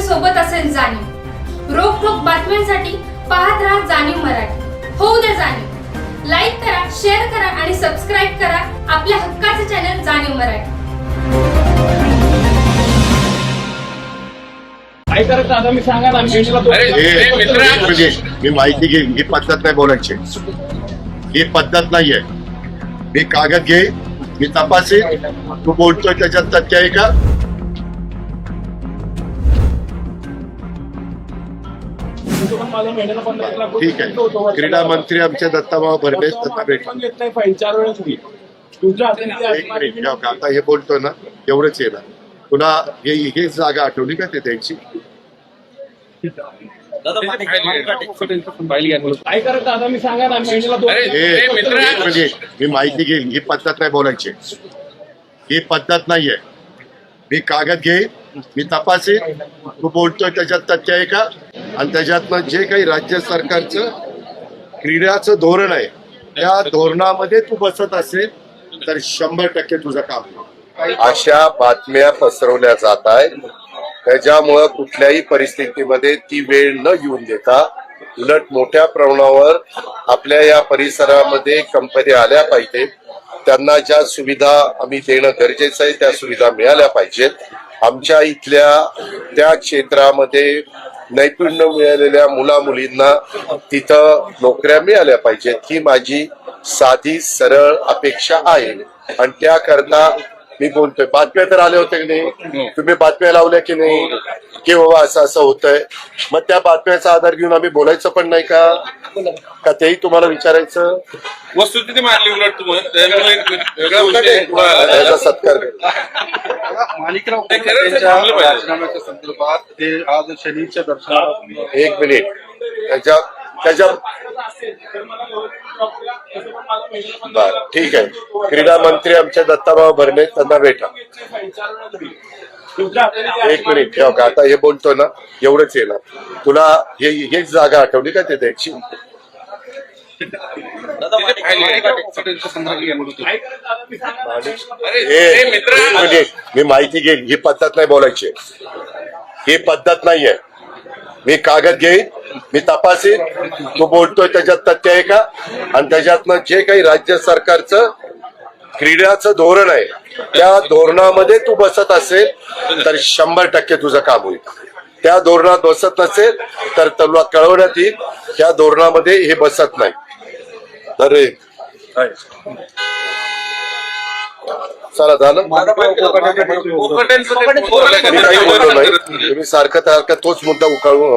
सोबत असेल जाणीव. रोखोक बातम्यांसाठी पाहत राहा जाणीव मराठी. होऊ द्या जाणीव. लाईक करा शेअर करा आणि सबस्क्राईब करा आपल्या हक्काचे चॅनल जाणीव मराठी. काय करायचं आता मी सांगा ना म्हणजे मी माहिती घेईन ही पद्धत नाही बोलायची. ही पद्धत नाहीये. मी कागद घे मी तपासेन. तू बोलतोय त्याच्यात तथ्य आहे का? ठीक आहे. क्रीडा मंत्री आमच्या दत्ताभाऊ भरणे आता हे बोलतो ना एवढंच येणार पुन्हा हे हेच जागा आठवली का ते त्यांची? म्हणजे मी माहिती घेईन ही पद्धत नाही बोलायची. ही पद्धत नाहीये. मी कागद घेईन मी तपासेन. तू बोलतोय त्याच्यात तथ्य आहे का? आणि त्याच्यातनं जे काही राज्य सरकारचं क्रीडाचं धोरण आहे त्या धोरणामध्ये तू बसत असेल तर शंभर टक्के तुझं काम अशा बातम्या पसरवल्या जात आहेत. त्याच्यामुळं कुठल्याही परिस्थितीमध्ये ती वेळ न येऊन देता उलट मोठ्या प्रमाणावर आपल्या या परिसरामध्ये कंपन्या आल्या पाहिजेत. त्यांना ज्या सुविधा आम्ही देणं गरजेचं आहे त्या सुविधा मिळाल्या पाहिजेत. आमच्या इथल्या त्या क्षेत्रामध्ये नैपुण्य मिळालेल्या मुला मुलींना तिथं नोकऱ्या मिळाल्या पाहिजेत. ही माझी साधी सरळ अपेक्षा आहे. आणि त्याकरता मी बोलतोय. बातम्या तर आल्या होत्या की नाही? तुम्ही बातम्या लावल्या की नाही? की बाबा असं असं होतंय. मग त्या बातम्याचा आधार घेऊन आम्ही बोलायचं पण नाही का? का तेही तुम्हाला विचारायचं? वस्तुस्थिती मांडली उलट तुम्ही त्यामुळे एक वेगळा विषय त्याचा सत्कार कर. माणिकराव ते खरंच यांच्या थांबलं पाहिजे. राजीनाम्याच्या संदर्भात ते आज शनीच्या दर्शनाला एक मिनिट. त्याच्या त्याच्या बर ठीक आहे. क्रीडा मंत्री आमच्या दत्ताभाऊ भरणे त्यांना भेटा. एक मिनिट ठेव का आता हे बोलतो ना एवढंच ना. तुला हे हेच जागा आठवली का ते त्याची त्यांच्या संदर्भात घ्या म्हणून. काय करायचं आता मी सांगा ना. अरे, एक मित्रा मिनिट मी माहिती घेईन ही पद्धत नाही बोलायची. ही पद्धत नाहीये. मी कागद घेईन मी तपासेन तू बोलतोय त्याच्यात तथ्य आहे का? आणि त्याच्यातनं जे काही राज्य सरकारचं क्रीडाचं धोरण आहे त्या धोरणामध्ये तू बसत असेल तर शंभर टक्के तुझं काम होईल. त्या धोरणात बसत नसेल तर तुला कळवण्यात येईल त्या धोरणामध्ये हे बसत नाही. तर चला झालं? मी काही बोललो नाही. तुम्ही सारखं सारखं तोच मुद्दा उकाळू